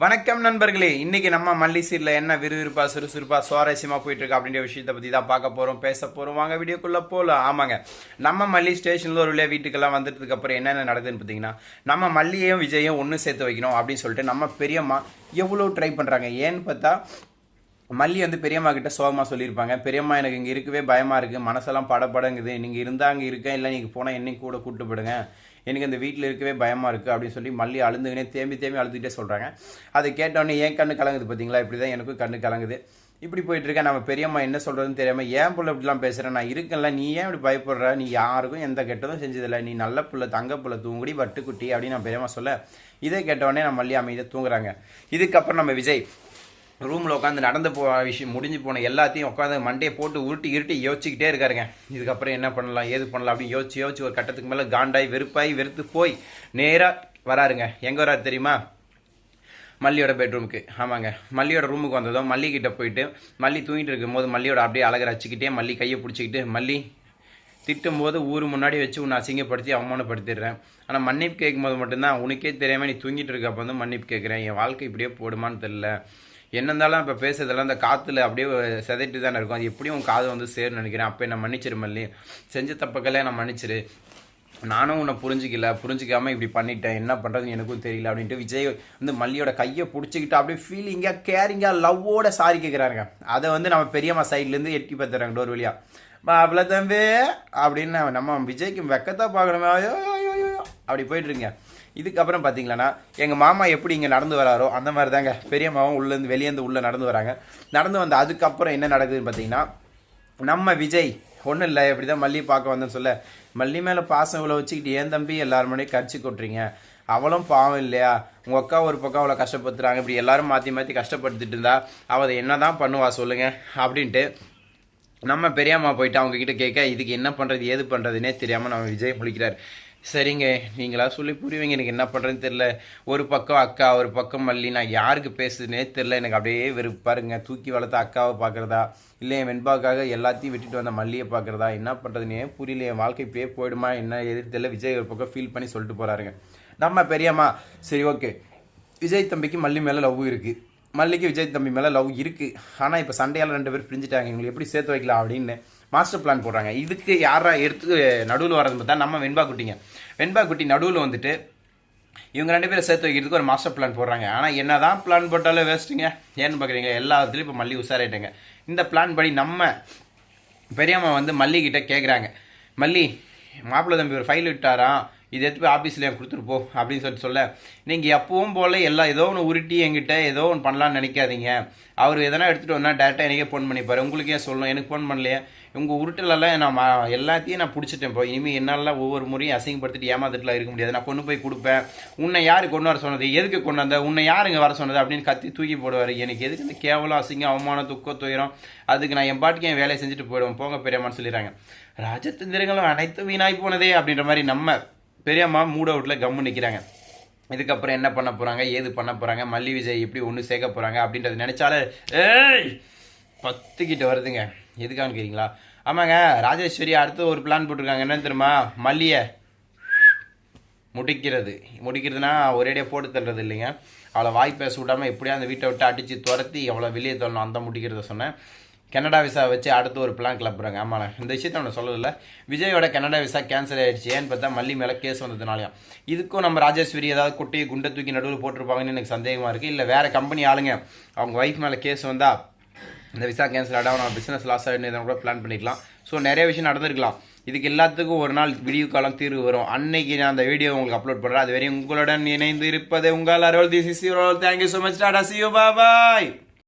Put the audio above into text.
வணக்கம் நண்பர்களே. இன்னைக்கு நம்ம மல்லிசீரில் என்ன விறுவிறுப்பா சுறுசுறுப்பா சுவாரஸ்யமாக போயிட்டு இருக்கு அப்படின்ற விஷயத்தை பற்றி தான் பார்க்க போகிறோம் பேச போகிறோம் வாங்க வீடியோக்குள்ளே போகலாம் ஆமாங்க. நம்ம மல்லி ஸ்டேஷனில் ஒரு வழியாக வீட்டுக்கெல்லாம் வந்துட்டதுக்கப்புறம் என்னென்ன நடக்குதுன்னு பார்த்தீங்கன்னா நம்ம மல்லியையும் விஜயும் ஒன்று சேர்த்து வைக்கணும் அப்படின்னு சொல்லிட்டு நம்ம பெரியம்மா எவ்வளோ ட்ரை பண்ணுறாங்க ஏன்னு பார்த்தா மல்லி வந்து பெரியம்மா கிட்ட சோகமாக சொல்லியிருப்பாங்க. பெரியம்மா எனக்கு இங்கே இருக்கவே பயமாக இருக்குது மனசெல்லாம் படப்படங்குது நீங்கள் இருந்தால் அங்கே இருக்கேன் இல்லை நீங்கள் போனால் என்னையும் கூட கூப்பிட்டு போடுங்க எனக்கு இந்த வீட்டில் இருக்கவே பயமாக இருக்குது அப்படின்னு சொல்லி மல்லி அழுந்துக்கினே தேம்பி தேம்பி அழுதுகிட்டே சொல்கிறாங்க அதை கேட்டோடனே ஏன் கண்ணு கலங்குது பார்த்தீங்களா இப்படி தான் எனக்கும் கண்ணு கலங்குது. இப்படி போயிட்டுருக்கேன் நம்ம பெரியம்மா என்ன சொல்கிறதுன்னு தெரியாமல் ஏன் பிள்ளை இப்படிலாம் பேசுகிறேன் நான் இருக்கேன்ல. நீ ஏன் இப்படி பயப்படுற? நீ யாருக்கும் எந்த கெட்டதும் செஞ்சதில்லை. நீ நல்ல புள்ள தங்க புள்ள தூங்குடி வட்டுக்குட்டி அப்படின்னு நான் பெரியம்மா சொல்ல இதை கேட்டோடனே நம்ம மல்லி அமைதியாக தூங்குறாங்க. இதுக்கப்புறம் நம்ம விஜய் ரூமில் உட்காந்து நடந்து போ விஷயம் முடிஞ்சு போன எல்லாத்தையும் உட்காந்து மண்டையை போட்டு உருட்டி இருட்டி யோசிச்சுக்கிட்டே இருக்காருங்க. இதுக்கப்புறம் என்ன பண்ணலாம் ஏது பண்ணலாம் அப்படின்னு யோசிச்சு யோசிச்சு ஒரு கட்டத்துக்கு மேலே காண்டாய் வெறுப்பாய் வெறுத்து போய் நேராக வராருங்க. எங்கே வராரு தெரியுமா? மல்லியோட பெட்ரூமுக்கு ஆமாங்க. மல்லியோட ரூமுக்கு வந்ததும் மல்லிக்கிட்ட போயிட்டு மல்லி தூங்கிட்டு இருக்கும்போது மல்லியோட அப்படியே அழகை ரசிக்கிட்டே மல்லி கையை பிடிச்சிக்கிட்டு மல்லி திட்டும் போது ஊர் முன்னாடி வச்சு உன்னை அசிங்கப்படுத்தி அவமானப்படுத்திடுறேன். ஆனால் மன்னிப்பு கேட்கும்போது மட்டும்தான் உனக்கே தெரியாமல் நீ தூங்கிட்டு இருக்க அப்போ வந்து மன்னிப்பு கேட்குறேன். என் வாழ்க்கை இப்படியே போடுமான்னு தெரில என்னந்தாலும் இப்போ பேசுறதெல்லாம் அந்த காற்றுல அப்படியே செதைட்டு தானே இருக்கும். அது எப்படியும் உன் காது வந்து சேரும்னு நினைக்கிறேன். அப்போ என்ன மன்னிச்சிரு மல்லி. செஞ்ச தப்புக்கெல்லாம் நான் மன்னிச்சிரு. நானும் உன்னை புரிஞ்சிக்கல. புரிஞ்சிக்காமல் இப்படி பண்ணிட்டேன். என்ன பண்ணுறதுன்னு எனக்கும் தெரியல அப்படின்ட்டு விஜய் வந்து மல்லியோட கையை பிடிச்சிக்கிட்டு அப்படியே ஃபீலிங்காக கேரிங்காக லவ்வோட சாரி கேட்குறாங்க அதை வந்து நம்ம பெரியம்மா சைட்லேருந்து எட்டி பார்த்துறாங்க டோர் வழியாக அவ்வளோ தம்பி அப்படின்னு நம்ம விஜய்க்கு வெக்கத்தான் பார்க்கணுமே. ஐயோ ஐயோ ஐயோ அப்படி போயிட்டுருங்க இதுக்கப்புறம் பார்த்தீங்களன்னா எங்கள் மாமா எப்படி இங்கே நடந்து வராரோ அந்த மாதிரி தாங்க பெரியம்மாவும் உள்ளேருந்து வெளியேந்து உள்ளே நடந்து வராங்க. நடந்து வந்த அதுக்கப்புறம் என்ன நடக்குதுன்னு பார்த்தீங்கன்னா நம்ம விஜய் ஒன்றும் இல்லை இப்படி தான் மல்லி பார்க்க வந்தேன்னு சொல்ல மல்லி மேலே பாசம் இவ்வளோ வச்சுக்கிட்டு ஏன் தம்பி எல்லாரும் முன்னாடி கடிச்சு கொட்டுறீங்க? அவளும் பாவம் இல்லையா? உங்கள் அக்கா ஒரு பக்கம் அவளை கஷ்டப்படுத்துறாங்க. இப்படி எல்லாரும் மாற்றி மாற்றி கஷ்டப்படுத்திட்டு இருந்தா அவள் என்ன தான் பண்ணுவா சொல்லுங்கள் அப்படின்ட்டு நம்ம பெரியம்மா போயிட்டு அவங்கக்கிட்ட கேட்க இதுக்கு என்ன பண்ணுறது ஏது பண்ணுறதுனே தெரியாமல் நம்ம விஜய் முழிக்கிறார். சரிங்க நீங்களா சொல்லி புரியுவீங்க எனக்கு என்ன பண்ணுறதுன்னு தெரில ஒரு பக்கம் அக்கா ஒரு பக்கம் மல்லி. நான் யாருக்கு பேசுதுன்னே தெரில எனக்கு அப்படியே வெறுப்பாருங்க. தூக்கி வளர்த்த அக்காவை பார்க்குறதா? இல்லை என் வெண்பாக்காக எல்லாத்தையும் விட்டுட்டு வந்த மல்லியை பார்க்குறதா? என்ன பண்ணுறதுனே புரியல. என் வாழ்க்கை இப்படியே போயிடுமா? என்ன எதிர்த்து தெரியல. விஜய் ஒரு பக்கம் ஃபீல் பண்ணி சொல்லிட்டு போகிறாருங்க நம்ம பெரியம்மா சரி ஓகே விஜய் தம்பிக்கு மல்லி மேலே லவ் இருக்குது மல்லிக்கு விஜய் தம்பி மேலே லவ் இருக்குது ஆனால் இப்போ சண்டையால் ரெண்டு பேர் பிரிஞ்சுட்டாங்க. இவங்களை எப்படி சேர்த்து வைக்கலாம் அப்படின்னு மாஸ்டர் பிளான் போடுறாங்க. இதுக்கு யாரா எடுத்து நடுவில் வரது பார்த்தா நம்ம வெண்பா குட்டிங்க. வெண்பா குட்டி நடுவில் வந்துட்டு இவங்க ரெண்டு பேரும் சேர்த்து வைக்கிறதுக்கு ஒரு மாஸ்டர் பிளான் போடுறாங்க. ஆனால் என்ன தான் பிளான் போட்டாலும் வேஸ்ட்டுங்க ஏன்னு பார்க்குறீங்க எல்லாத்துலேயும் இப்போ மல்லி உஷாராயிட்டாங்க. இந்த பிளான் படி நம்ம பெரியம்மா வந்து மல்லிகிட்ட கேட்குறாங்க மல்லி மாப்பிள்ளை தம்பி ஒரு ஃபைல் விட்டாராம். இது எடுத்து போய் ஆஃபீஸில் என் கொடுத்துட்டு அப்படின்னு சொல்லிட்டு சொல்ல. நீங்கள் எப்பவும் போல் எல்லாம் ஏதோ ஒன்று உருட்டி என்கிட்ட ஏதோ ஒன்று பண்ணலான்னு நினைக்காதீங்க. அவர் எதனா எடுத்துகிட்டு வந்தால் டேரெக்டாக எனக்கே ஃபோன் பண்ணிப்பார். உங்களுக்கு ஏன் சொல்லணும். எனக்கு ஃபோன் பண்ணலையே. உங்கள் உருட்டலெல்லாம் நான் எல்லாத்தையும் நான் பிடிச்சிட்டேன் இப்போ இனிமேல் என்னால் ஒவ்வொரு முறையும் அசிங்கப்படுத்திட்டு ஏமாத்துட்டுலாம் இருக்க முடியாது. நான் கொண்டு போய் கொடுப்பேன். உன்னை யார் கொண்டு வர சொன்னது? எதுக்கு கொண்டு வந்த? உன்னை யார் இங்கே வர சொன்னது? அப்படின்னு கத்தி தூக்கி போடுவார். எனக்கு எதுக்கு இந்த கேவலம் அசிங்கம் அவமானம் துக்க துயரம்? அதுக்கு நான் என் பாட்டுக்கு என் வேலையை செஞ்சுட்டு போயிடுவேன். போங்க பெரியம்மான்னு சொல்லிடுறாங்க. ராஜதந்திரங்களும் அனைத்தும் வீணாய் போனதே அப்படின்ற மாதிரி நம்ம பெரியம்மா மூட் அவுட்டில் கம்மு நிற்கிறாங்க இதுக்கப்புறம் என்ன பண்ண போகிறாங்க ஏது பண்ண போகிறாங்க மல்லி விஜய் எப்படி ஒன்று சேர்க்க போகிறாங்க அப்படின்றது நினச்சாலே ஏய் பத்துக்கிட்ட வருதுங்க. எதுக்கான்னு கேட்குறீங்களா ஆமாங்க ராஜேஸ்வரி அடுத்து ஒரு பிளான் போட்டிருக்காங்க. என்னன்னு தெரியுமா? மல்லியை முடிக்கிறது. முடிக்கிறதுனா ஒரேடியாக போட்டு தள்ளுறது இல்லைங்க. அவளை வாய் பேச விடாமல் எப்படியா அந்த வீட்டை விட்டு அடித்து துரத்தி அவளை வெளியே தள்ளணும் அந்த முடிக்கிறத சொன்னேன். கனடா விசா வச்சு அடுத்து ஒரு பிளான் கிளப்புறாங்க ஆமாண்ணா. இந்த விஷயத்த ஒன்று சொல்லதில்ல விஜயோட கனடா விசா கேன்சல் ஆயிடுச்சு. ஏன்னு பார்த்தா மல்லி மேலே கேஸ் வந்ததுனாலையும் இதுக்கும் நம்ம ராஜேஸ்வரி ஏதாவது குட்டியை குண்டை தூக்கி நடுவில் போட்டிருப்பாங்கன்னு எனக்கு சந்தேகமாக இருக்குது இல்லை வேறு கம்பெனி ஆளுங்க அவங்க ஒய்ஃப் மேலே கேஸ் வந்தால் இந்த விசா கேன்சல் ஆடாமல் நம்ம பிஸ்னஸ் லாஸ் ஆகிடுன்னு கூட பிளான் பண்ணிக்கலாம். ஸோ நிறைய விஷயம் நடந்திருக்கலாம். இதுக்கு எல்லாத்துக்கும் ஒரு நாள் வீடியோ காலம் தீர்வு வரும். அன்னைக்கு நான் அந்த வீடியோ உங்களுக்கு அப்லோட் பண்ணுறேன் அது வரையும் உங்களுடன் இணைந்து இருப்பது உங்கள் அருள். தி CC thank you so much tata see you bye